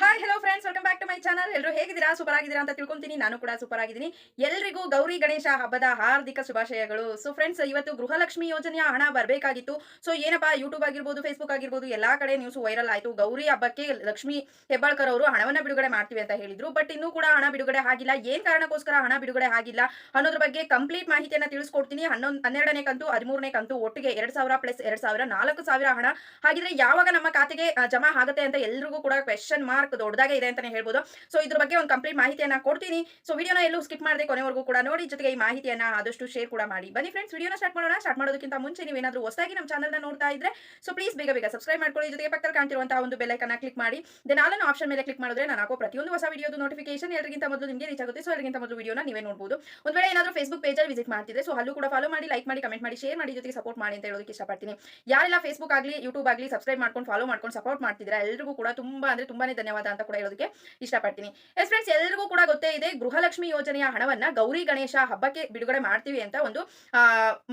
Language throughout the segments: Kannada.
Hi, hi hello friends welcome back to my channel ಎಲ್ಲರೂ ಹೇಗಿದ್ದೀರಾ? ಸೂಪರ್ ಆಗಿದ್ದೀರಾ ಅಂತ ತಿಳ್ಕೊಂತೀನಿ. ನಾನು ಕೂಡ ಸೂಪರ್ ಆಗಿದ್ದೀನಿ ಎಲ್ಲರಿಗೂ ಗೌರಿ ಗಣೇಶ ಹಬ್ಬದ ಹಾರ್ದಿಕ ಶುಭಾಶಯಗಳು. ಸೊ ಫ್ರೆಂಡ್ಸ್ ಇವತ್ತು ಗೃಹಲಕ್ಷ್ಮಿ ಯೋಜನೆಯ ಹಣ ಬರಬೇಕಾಗಿತ್ತು. ಸೊ ಏನಪ್ಪಾ ಯೂಟ್ಯೂಬ್ ಆಗಿರ್ಬೋದು ಫೇಸ್ಬುಕ್ ಆಗಿರ್ಬೋದು, ಎಲ್ಲಾ ಕಡೆ ನ್ಯೂಸ್ ವೈರಲ್ ಆಯಿತು. ಗೌರಿ ಹಬ್ಬಕ್ಕೆ ಲಕ್ಷ್ಮಿ ಹೆಬ್ಬಾಳ್ಕರ್ ಅವರು ಹಣವನ್ನ ಬಿಡುಗಡೆ ಮಾಡ್ತೀವಿ ಅಂತ ಹೇಳಿದ್ರು. ಬಟ್ ಇನ್ನೂ ಕೂಡ ಹಣ ಬಿಡುಗಡೆ ಆಗಿಲ್ಲ. ಏನ್ ಕಾರಣಕ್ಕೋಸ್ಕರ ಹಣ ಬಿಡುಗಡೆ ಆಗಿಲ್ಲ ಅನ್ನೋದ್ರ ಬಗ್ಗೆ ಕಂಪ್ಲೀಟ್ ಮಾಹಿತಿಯನ್ನು ತಿಳಿಸ್ಕೊಡ್ತೀನಿ. ಹನ್ನೊಂದು, ಹನ್ನೆರಡನೇ ಕಂತು, ಹದಿಮೂರನೇ ಕಂತು, ಒಟ್ಟಿಗೆ ಎರಡ್ ಸಾವಿರ ಪ್ಲಸ್ ಎರಡ್ ಸಾವಿರ, ನಾಲ್ಕು ಸಾವಿರ ಹಣ. ಹಾಗಿದ್ರೆ ಯಾವಾಗ ನಮ್ಮ ಖಾತೆಗೆ ಜಮಾ ಆಗುತ್ತೆ ಅಂತ ಎಲ್ರಿಗೂ ಕೂಡ ಕ್ವೆಶನ್ ಮಾರ್ಕ್ ದೊಡ್ಡದಾಗೆ ಇದೆ ಅಂತಾನೆ ಹೇಳ್ಬೋದು. ಸೊ ಇದ್ರ ಬಗ್ಗೆ ಒಂದು ಕಂಪ್ಲೀಟ್ ಮಾಹಿತಿಯನ್ನ ಕೊಡ್ತೀನಿ. ಸೊ ವಿಡಿಯೋನ ಎಲ್ಲೂ ಸ್ಕಿಪ್ ಮಾಡದೆ ಕೊನೆವರೆಗೂ ಕೂಡ ನೋಡಿ. ಜೊತೆಗೆ ಈ ಮಾಹಿತಿಯನ್ನ ಆದಷ್ಟು ಶೇರ್ ಕೂಡ ಮಾಡಿ. ಬನ್ನಿ ಫ್ರೆಂಡ್ಸ್ ವಿಡಿಯೋನ ಸ್ಟಾರ್ಟ್ ಮಾಡೋಣ. ಸ್ಟಾರ್ಟ್ ಮಾಡೋದಕ್ಕಿಂತ ಮುಂಚೆ ನೀವೇನಾದ್ರೂ ಹೊಸದಾಗಿ ನಮ್ಮ ಚಾನಲ್ನ ನೋಡ್ತಾ ಇದ್ರೆ ಸೊ ಪ್ಲೀಸ್ ಬೇಗ ಬೇಗ ಸಬ್ಸ್ಕ್ರೈಬ್ ಮಾಡ್ಕೊಳ್ಳಿ. ಜೊತೆಗೆ ಪಕ್ಕದಲ್ಲಿ ಕಾಣ್ತಿರುವಂತಹ ಒಂದು ಬೆಲ್ ಐಕನ್ನ ಕ್ಲಿಕ್ ಮಾಡಿ. ದೆನ್ ಆಲ್ ಆಪ್ಷನ್ ಮೇಲೆ ಕ್ಲಿಕ್ ಮಾಡಿದ್ರೆ ನಾನು ಹಾಕೋ ಪ್ರತಿಯೊಂದು ಹೊಸ ವಿಡಿಯೋದು ನೋಟಿಫಿಕೇಶನ್ ಎಲ್ಲರಿಗಿಂತ ಮೊದಲು ನಿಮಗೆ ರೀಚ್ ಆಗುತ್ತೆ. ಸೊ ಎಲ್ಲರಿಗಿಂತ ಮೊದಲು ವಿಡಿಯೋನ ನೀವೇ ನೋಡಬಹುದು ಒಂದ್ ವೇಳೆ ಏನಾದರೂ ಫೇಸ್ಬುಕ್ ಪೇಜಲ್ಲಿ ವಿಸಿಟ್ ಮಾಡ್ತಿದ್ರೆ ಸೊ ಅಲ್ಲೂ ಕೂಡ ಫಾಲೋ ಮಾಡಿ ಲೈಕ್ ಮಾಡಿ ಕಮೆಂಟ್ ಮಾಡಿ ಶೇರ್ ಮಾಡಿ, ಜೊತೆಗೆ ಸಪೋರ್ಟ್ ಮಾಡಿ ಅಂತ ಹೇಳೋದಕ್ಕೆ ಇಷ್ಟಪಡ್ತೀನಿ. ಯಾರೆಲ್ಲ ಫೇಸ್ಬುಕ್ ಆಗಲಿ ಯೂಟ್ಯೂಬ್ ಆಗಲಿ ಸಬ್ಸ್ಕ್ರೈಬ್ ಮಾಡ್ಕೊಂಡು ಫಾಲೋ ಮಾಡ್ಕೊಂಡು ಸಪೋರ್ಟ್ ಮಾಡ್ತಿದ್ರೆ ಎಲ್ಲರಿಗೂ ಕೂಡ ತುಂಬಾ ಅಂದ್ರೆ ತುಂಬಾನೇ ಧನ್ಯವಾದ. ಅಂತ ಕೂಡ ಹೇಳೋದಕ್ಕೆ ಇಷ್ಟಪಡ್ತೀನಿ. ಎಸ್ ಫ್ರೆಂಡ್ಸ್ ಎಲ್ಲರಿಗೂ ಕೂಡ ಗೊತ್ತೇ ಇದೆ, ಗೃಹಲಕ್ಷ್ಮಿ ಯೋಜನೆಯ ಹಣವನ್ನ ಗೌರಿ ಗಣೇಶ ಹಬ್ಬಕ್ಕೆ ಬಿಡುಗಡೆ ಮಾಡ್ತೀವಿ ಅಂತ ಒಂದು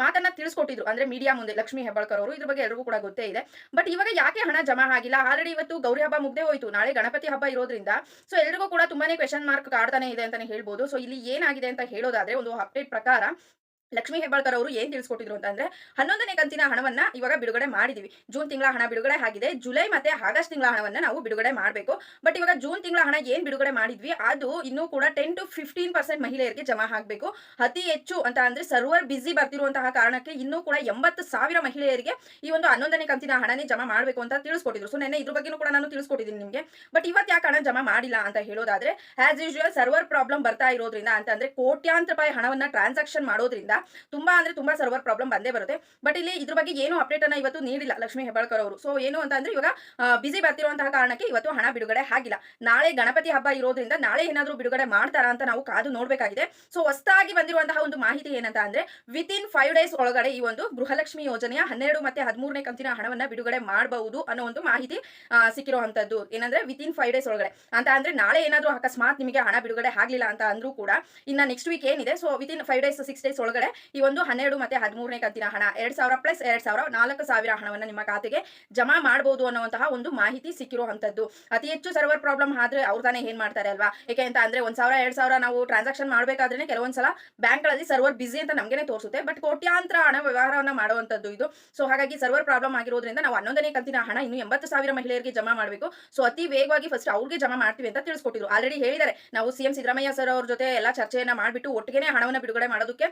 ಮಾತನ್ನ ತಿಳಿಸ್ಕೊಟ್ಟಿದ್ರು. ಅಂದ್ರೆ ಮೀಡಿಯಾ ಮುಂದೆ ಲಕ್ಷ್ಮಿ ಹೆಬ್ಬಾಳ್ಕರ್ ಅವರು, ಇದ್ರ ಬಗ್ಗೆ ಎಲ್ಲರಿಗೂ ಕೂಡ ಗೊತ್ತೇ ಇದೆ. ಬಟ್ ಇವಾಗ ಯಾಕೆ ಹಣ ಜಮಾ ಆಗಿಲ್ಲ? ಆಲ್ರೆಡಿ ಇವತ್ತು ಗೌರಿ ಹಬ್ಬ ಮುಗ್ದೇ ಹೋಯ್ತು. ನಾಳೆ ಗಣಪತಿ ಹಬ್ಬ ಇರೋದ್ರಿಂದ. ಸೊ ಎಲ್ರಿಗೂ ಕೂಡ ತುಂಬಾನೇ ಕ್ವೆಶನ್ ಮಾರ್ಕ್ ಕಾಡ್ತಾನೆ ಇದೆ ಅಂತಾನೆ ಹೇಳ್ಬೋದು. ಸೊ ಇಲ್ಲಿ ಏನಾಗಿದೆ ಅಂತ ಹೇಳೋದಾದ್ರೆ ಒಂದು ಅಪ್ಡೇಟ್ ಪ್ರಕಾರ ಲಕ್ಷ್ಮಿ ಹೆಬ್ಬಾಳ್ಕರ್ ಅವರು ಏನ್ ತಿಳಿಸ್ಕೊಟ್ಟಿದ್ರು ಅಂತಂದ್ರೆ ಹನ್ನೊಂದನೇ ಕಂತಿನ ಹಣವನ್ನ ಇವಾಗ ಬಿಡುಗಡೆ ಮಾಡಿದೀವಿ. ಜೂನ್ ತಿಂಗಳ ಹಣ ಬಿಡುಗಡೆ ಆಗಿದೆ. ಜುಲೈ ಮತ್ತೆ ಆಗಸ್ಟ್ ತಿಂಗಳ ಹಣವನ್ನ ನಾವು ಬಿಡುಗಡೆ ಮಾಡಬೇಕು. ಬಟ್ ಇವಾಗ ಜೂನ್ ತಿಂಗಳ ಹಣ ಏನ್ ಬಿಡುಗಡೆ ಮಾಡಿದ್ವಿ, ಅದು ಇನ್ನೂ ಕೂಡ ಟೆನ್ ಟು ಫಿಫ್ಟೀನ್ ಪರ್ಸೆಂಟ್ ಮಹಿಳೆಯರಿಗೆ ಜಮಾ ಆಗಬೇಕು. ಅತಿ ಹೆಚ್ಚು ಅಂತ ಅಂದ್ರೆ ಸರ್ವರ್ ಬಿಸಿ ಬರ್ತಿರುವಂತಹ ಕಾರಣಕ್ಕೆ ಇನ್ನೂ ಕೂಡ ಎಂಬತ್ತು ಸಾವಿರ ಮಹಿಳೆಯರಿಗೆ ಈ ಒಂದು ಹನ್ನೊಂದನೇ ಕಂತಿನ ಹಣನೇ ಜಮಾ ಮಾಡಬೇಕು ಅಂತ ತಿಳಿಸ್ಕೊಟ್ಟಿದ್ರು. ಸೊ ನೆನ್ನೆ ಇದ್ರ ಬಗ್ಗೆನೂ ಕೂಡ ನಾನು ತಿಳಿಸ್ಕೊಟ್ಟಿದ್ದೀನಿ ನಿಮಗೆ. ಬಟ್ ಇವತ್ತು ಯಾಕೆ ಹಣ ಜಮಾ ಮಾಡಿಲ್ಲ ಅಂತ ಹೇಳೋದಾದ್ರೆ ಆಸ್ ಯೂಶುವಲ್ ಸರ್ವರ್ ಪ್ರಾಬ್ಲಮ್ ಬರ್ತಾ ಇರೋದ್ರಿಂದ ಅಂತ ಅಂದ್ರೆ ಕೋಟ್ಯಾಂತರ ರೂಪಾಯಿ ಹಣವನ್ನ ಟ್ರಾನ್ಸಾಕ್ಷನ್ ಮಾಡೋದ್ರಿಂದ ತುಂಬಾ ಅಂದ್ರೆ ತುಂಬಾ ಸರ್ವರ್ ಪ್ರಾಬ್ಲಮ್ ಬಂದೇ ಬರುತ್ತೆ. ಬಟ್ ಇಲ್ಲಿ ಇದ್ರ ಬಗ್ಗೆ ಏನು ಅಪ್ಡೇಟ್ ಅನ್ನ ಇವತ್ತು ನೀಡಿಲ್ಲ ಲಕ್ಷ್ಮಿ ಹೆಬ್ಬಾಳ್ಕರ್ ಅವರು. ಸೊ ಏನು ಅಂತ ಅಂದ್ರೆ ಇವಾಗ ಬಿಸಿ ಬರ್ತಿರುವಂತಹ ಕಾರಣಕ್ಕೆ ಇವತ್ತು ಹಣ ಬಿಡುಗಡೆ ಆಗಿಲ್ಲ. ನಾಳೆ ಗಣಪತಿ ಹಬ್ಬ ಇರೋದ್ರಿಂದ ನಾಳೆ ಏನಾದರೂ ಬಿಡುಗಡೆ ಮಾಡ್ತಾರಾ ಅಂತ ನಾವು ಕಾದು ನೋಡ್ಬೇಕಾಗಿದೆ. ಸೊ ಹೊಸದಾಗಿ ಬಂದಿರುವಂತಹ ಒಂದು ಮಾಹಿತಿ ಏನಂತ ಅಂದ್ರೆ ವಿತ್ ಇನ್ ಫೈವ್ ಡೇಸ್ ಒಳಗಡೆ ಈ ಒಂದು ಗೃಹಲಕ್ಷ್ಮಿ ಯೋಜನೆಯ ಹನ್ನೆರಡು ಮತ್ತೆ ಹದಿಮೂರನೇ ಕಂತಿನ ಹಣವನ್ನ ಬಿಡುಗಡೆ ಮಾಡಬಹುದು ಅನ್ನೋ ಒಂದು ಮಾಹಿತಿ ಸಿಕ್ಕಿರುವಂತದ್ದು. ಏನಂದ್ರೆ ವಿತ್ ಇನ್ ಫೈವ್ ಡೇಸ್ ಒಳಗಡೆ. ಅಂತ ಅಂದ್ರೆ ನಾಳೆ ಏನಾದ್ರೂ ಅಕಸ್ಮಾತ್ ನಿಮಗೆ ಹಣ ಬಿಡುಗಡೆ ಆಗ್ಲಿಲ್ಲ ಅಂತ ಅಂದ್ರೂ ಕೂಡ ಇನ್ನ ನೆಕ್ಸ್ಟ್ ವೀಕ್ ಏನಿದೆ. So within five days six days ಒಳಗಡೆ ಈ ಒಂದು ಹನ್ನೆರಡು ಮತ್ತೆ ಹದಿಮೂರನೇ ಕಂತಿನ ಹಣ, ಎರಡ್ ಸಾವಿರ ಪ್ಲಸ್ ಎರಡ್ ಸಾವಿರ, ನಾಲ್ಕು ಸಾವಿರ ಹಣವನ್ನ ನಿಮ್ಮ ಖಾತೆಗೆ ಜಮಾ ಮಾಡಬಹುದು ಅನ್ನುವಂತಹ ಒಂದು ಮಾಹಿತಿ ಸಿಕ್ಕಿರುವಂತದ್ದು ಅತಿ ಹೆಚ್ಚು ಸರ್ವರ್ ಪ್ರಾಬ್ಲಮ್ ಆದ್ರೆ ಅವ್ರು ತಾನೇ ಏನ್ ಮಾಡ್ತಾರೆ ಅಲ್ವಾ? ಯಾಕೆ ಅಂತ ಅಂದ್ರೆ ಒಂದ್ ಸಾವಿರ, ಎರಡ್ ಸಾವಿರ ನಾವು ಟ್ರಾನ್ಸಾಕ್ಷನ್ ಮಾಡಬೇಕಾದ್ರೆ ಕೆಲವೊಂದ್ಸಲ ಬ್ಯಾಂಕ್ಗಳಲ್ಲಿ ಸರ್ವರ್ ಬಿಸಿ ಅಂತ ನಮಗೇನೆ ತೋರಿಸುತ್ತೆ ಬಟ್ ಕೋಟ್ಯಾಂತರ ಹಣ ವ್ಯವಹಾರವನ್ನ ಮಾಡುವಂತದ್ದು ಇದು. ಸೊ ಹಾಗಾಗಿ ಸರ್ವರ್ ಪ್ರಾಬ್ಲಮ್ ಆಗಿರೋದ್ರಿಂದ ನಾವು ಹನ್ನೊಂದನೇ ಕಂತಿನ ಹಣ ಇನ್ನು ಎಂಬತ್ತು ಸಾವಿರ ಮಹಿಳೆಯರಿಗೆ ಜಮಾ ಮಾಡಬೇಕು. ಸೊ ಅತಿ ವೇಗವಾಗಿ ಫಸ್ಟ್ ಅವ್ರಿಗೆ ಜಮಾ ಮಾಡ್ತೀವಿ ಅಂತ ತಿಳಿಸ್ಕೊಟ್ಟಿದ್ರು. ಆಲ್ರೆಡಿ ಹೇಳಿದ್ದಾರೆ. ನಾವು ಸಿಎಂ ಸಿದ್ದರಾಮಯ್ಯ ಸರ್ ಅವ್ರ ಜೊತೆ ಎಲ್ಲ ಚರ್ಚೆಯನ್ನ ಮಾಡಿಬಿಟ್ಟು ಒಟ್ಟಿಗೆ ಹಣವನ್ನು ಬಿಡುಗಡೆ ಮಾಡೋದಕ್ಕೆ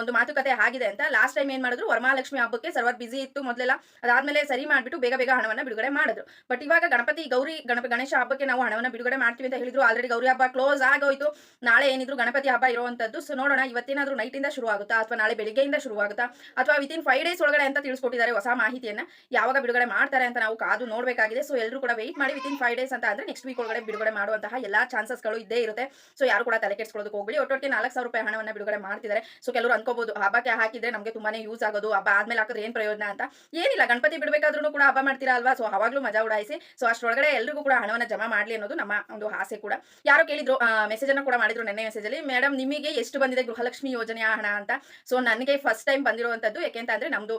ಒಂದು ಮಾತುಕತೆ ಆಗಿದೆ ಅಂತ ಲಾಸ್ಟ್ ಟೈಮ್ ಏನ್ ಮಾಡಿದ್ರು? ವರಮಹಾಲಕ್ಷ್ಮಿ ಹಬ್ಬಕ್ಕೆ ಸರ್ವರ್ ಬಿಸಿ ಇತ್ತು ಮೊದಲೆಲ್ಲ. ಅದಾದ್ಮೇಲೆ ಸರಿ ಮಾಡಿಬಿಟ್ಟು ಬೇಗ ಬೇಗ ಹಣವನ್ನ ಬಿಡುಗಡೆ ಮಾಡಿದ್ರು. ಬಟ್ ಇವಾಗ ಗಣಪತಿ, ಗೌರಿ, ಗಣಪ, ಗಣೇಶ ಹಬ್ಬಕ್ಕೆ ನಾವು ಹಣವನ್ನ ಬಿಡುಗಡೆ ಮಾಡ್ತೀವಿ ಅಂತ ಹೇಳಿದ್ರು. ಆಲ್ರೆಡಿ ಗೌರಿ ಹಬ್ಬ ಕ್ಲೋಸ್ ಆಗೋಯ್ತು. ನಾಳೆ ಏನಿದ್ರು ಗಣಪತಿ ಹಬ್ಬ ಇರುವಂತದ್ದು. ಸೊ ನೋಡೋಣ, ಇವತ್ತೇನಾದ್ರೂ ನೈಟ್ ಇಂದ ಶುರು ಆಗುತ್ತಾ ಅಥವಾ ನಾಳೆ ಬೆಳಿಗ್ಗೆಯಿಂದ ಶುರು ಆಗುತ್ತಾ ಅಥವಾ ವಿತ್ ಇನ್ ಫೈವ್ ಡೇಸ್ ಒಳಗಡೆ ಅಂತ ತಿಳಿಸ್ಕೊಟ್ಟಿದ್ದಾರೆ ಹೊಸ ಮಾಹಿತಿಯನ್ನ. ಯಾವಾಗ ಬಿಡುಗಡೆ ಮಾಡ್ತಾರೆ ಅಂತ ನಾವು ಕಾದು ನೋಡಬೇಕಾಗಿದೆ. ಸೊ ಎಲ್ಲರೂ ಕೂಡ ವೆಯ್ಟ್ ಮಾಡಿ ವಿತ್ ಇನ್ ಫೈವ್ ಡೇಸ್ ಅಂತ ಅಂದ್ರೆ ನೆಕ್ಸ್ಟ್ ವೀಕ್ ಒಳಗಡೆ ಬಿಡುಗಡೆ ಮಾಡುವಂತಹ ಎಲ್ಲಾ ಚಾನ್ಸಸ್ಗಳು ಇದ್ದೇ ಇರುತ್ತೆ. ಸೊ ಯಾರು ಕೂಡ ತಲೆ ಕೆಡಿಸ್ಕೊಳ್ಳೋದಕ್ಕೆ ಹೋಗ್ಬಿಡಿ. ಒಟ್ಟೊಟ್ಟಿಗೆ ನಾಲ್ಕು ಸಾವಿರ ರೂಪಾಯಿ ಹಣವನ್ನ ಬಿಡುಗಡೆ ಮಾಡ್ತಿದ್ದಾರೆ. ಸೊ ಕೆಲವರು ಅನ್ಕೋಬಹುದು ಹಬ್ಬಕ್ಕೆ ಹಾಕಿದ್ರೆ ನಮಗೆ ತುಂಬಾನೇ ಯೂಸ್ ಆಗೋದು, ಹಬ್ಬ ಆದ್ಮೇಲೆ ಹಾಕಿದ್ರೆ ಏನ್ ಪ್ರಯೋಜನ ಅಂತ? ಏನಿಲ್ಲ, ಗಣಪತಿ ಬಿಡಬೇಕಾದ್ರೂ ಕೂಡ ಹಬ್ಬ ಮಾಡ್ತೀರಾ ಅಲ್ವಾ? ಸೊ ಅವಾಗ್ಲೂ ಮಜಾ ಉಡಾಯಿಸಿ. ಸೊ ಅಷ್ಟೊಳಗಡೆ ಎಲ್ರಿಗೂ ಕೂಡ ಹಣವನ್ನ ಜಮಾ ಮಾಡ್ಲಿ ಅನ್ನೋದು ನಮ್ಮ ಒಂದು ಆಸೆ ಕೂಡ. ಯಾರೋ ಕೇಳಿದ್ರು ಮೆಸೇಜ್ ಅನ್ನ ಕೂಡ ಮಾಡಿದ್ರು ನೆನ್ನೆ ಮೆಸೇಜ್ ಅಲ್ಲಿ ಮೇಡಮ್ ನಿಮಗೆ ಎಷ್ಟು ಬಂದಿದೆ ಗೃಹಲಕ್ಷ್ಮಿ ಯೋಜನೆಯ ಹಣ ಅಂತ? ಸೊ ನನಗೆ ಫಸ್ಟ್ ಟೈಮ್ ಬಂದಿರುವಂತದ್ದು ಯಾಕೆಂತ ಅಂದ್ರೆ ನಮ್ದು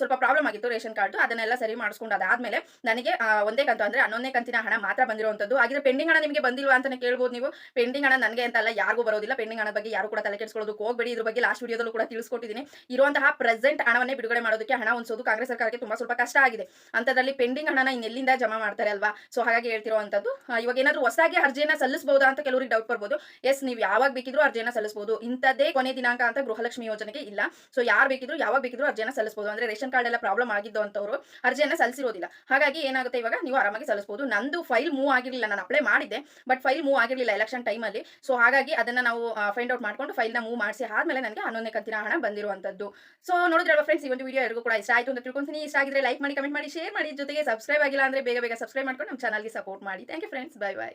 ಸ್ವಲ್ಪ ಪ್ರಾಬ್ಲಮ್ ಆಗಿತ್ತು ರೇಷನ್ ಕಾರ್ಡ್ ಅದನ್ನೆಲ್ಲ ಸರಿ ಮಾಡಿಸ್ಕೊಂಡು ಅದಾದ್ಮೇಲೆ ನನಗೆ ಒಂದೇ ಕಂತು ಅಂದ್ರೆ ಹನ್ನೊಂದನೇ ಕಂತಿನ ಹಣ ಮಾತ್ರ ಬಂದಿರುವಂತದ್ದು ಹಾಗಿದ್ರೆ ಪೆಂಡಿಂಗ್ ಹಣ ನಿಮಗೆ ಬಂದಿಲ್ವಾ ಅಂತಾನೆ ಕೇಳ್ಬೋದು ನೀವು. ಪೆಂಡಿಂಗ್ ಹಣ ನನಗೆ ಅಂತ ಅಲ್ಲ, ಯಾರಿಗೂ ಬರೋದಿಲ್ಲ. ಪೆಂಡಿಂಗ್ ಹಣ ಬಗ್ಗೆ ಯಾರು ಕೂಡ ತಲೆ ಕೆಡಿಸ್ಕೊಳ್ಳೋದಕ್ಕೆ ಹೋಗ್ಬೇಡಿ. ಇದ್ರ ಬಗ್ಗೆ ಲಾಸ್ಟ್ ವಿಡಿಯೋದಲ್ಲೂ ಕೂಡ ತಿಳಿಸ್ಕೊಟ್ಟಿದ್ದೀನಿ. ಇರುವಂತಹ ಪ್ರೆಸೆಂಟ್ ಹಣವನ್ನೇ ಬಿಡುಗಡೆ ಮಾಡೋದಕ್ಕೆ ಹಣ ಹೊಂದಿಸೋದು ಕಾಂಗ್ರೆಸ್ ಸರ್ಕಾರಕ್ಕೆ ತುಂಬಾ ಸ್ವಲ್ಪ ಕಷ್ಟ ಆಗಿದೆ. ಅಂತದ್ರಲ್ಲಿ ಪೆಂಡಿಂಗ್ ಹಣನ ಇನ್ನೆಲ್ಲಿಂದ ಜಮಾ ಮಾಡ್ತಾರೆ ಅಲ್ವಾ? ಸೊ ಹಾಗಾಗಿ ಹೇಳ್ತಿರುವಂತದ್ದು ಇವಾಗ ಏನಾದ್ರು ಹೊಸದಾಗಿ ಅರ್ಜಿಯನ್ನ ಸಲ್ಲಿಸಬಹುದಾ ಅಂತ ಕೆಲವರಿಗೆ ಡೌಟ್ ಬರ್ಬೋದು. ಎಸ್ ನೀವು ಯಾವಾಗ ಬೇಕಿದ್ರು ಅರ್ಜಿಯನ್ನ ಸಲ್ಲಿಸಬಹುದು ಇಂಥದ್ದೇ ಕೊನೆ ದಿನಾಂಕ ಅಂತ ಗೃಹಲಕ್ಷ್ಮಿ ಯೋಜನೆಗೆ ಇಲ್ಲ. ಸೊ ಯಾರು ಬೇಕಿದ್ರು, ಯಾವಾಗ ಬೇಕಿದ್ರು ಅರ್ಜಿಯನ್ನ ಸಲ್ಲಿಸಬಹುದು ಅಂದ್ರೆ ರೇಷನ್ ಕಾರ್ಡ್ ಎಲ್ಲ ಪ್ರಾಬ್ಲಮ್ ಆಗಿದ್ದು ಅಂತವರು ಅರ್ಜಿಯನ್ನ ಸಲ್ಲಿಸಿರೋದಿಲ್ಲ. ಹಾಗಾಗಿ ಏನಾಗುತ್ತೆ ಇವಾಗ, ನೀವು ಆರಾಮಾಗಿ ಸಲ್ಲಿಸಬಹುದು ನಂದು ಫೈಲ್ ಮೂವ್ ಆಗಿರಲಿಲ್ಲ. ನಾನು ಅಪ್ಲೈ ಮಾಡಿದ್ದೆ ಬಟ್ ಫೈಲ್ ಮೂವ್ ಆಗಿರಲಿಲ್ಲ ಎಲೆಕ್ಷನ್ ಟೈಮಲ್ಲಿ ಸೊ ಹಾಗಾಗಿ ಅದನ್ನ ನಾವು ಫೈಂಡ್ ಔಟ್ ಮಾಡ್ಕೊಂಡು ಫೈಲ್ನ ಮೂವ್ ಮಾಡಿಸಿ ಆದ್ಮೇಲೆ ನನಗೆ ಹನ್ನೊಂದನೇ ಕಂತಿನ ಹಣ ಬಂದಿರುವಂತದ್ದು. ಸೊ ನೋಡಿದ್ರಲ್ವ ಫ್ರೆಂಡ್ಸ್ ಈ ಒಂದು ವಿಡಿಯೋ ಎಲ್ಲರಿಗೂ ಕೂಡ ಇಷ್ಟ ಆಯ್ತು ಅಂತ ತಿಳ್ಕೊಂತೀನಿ. ಇಷ್ಟ ಆಗಿದ್ರೆ ಲೈಕ್ ಮಾಡಿ ಕಮೆಂಟ್ ಮಾಡಿ ಶೇರ್ ಮಾಡಿ. ಜೊತೆಗೆ ಸಬ್ಸ್ಕ್ರೈಬ್ ಆಗಿಲ್ಲ ಅಂದ್ರೆ ಬೇಗ ಬೇಗ ಸಬ್ಸ್ಕ್ರೈಬ್ ಮಾಡ್ಕೊಂಡು ನಮ್ಮ ಚಾನಲ್ಗೆ ಸಪೋರ್ಟ್ ಮಾಡಿ. Thank you friends bye bye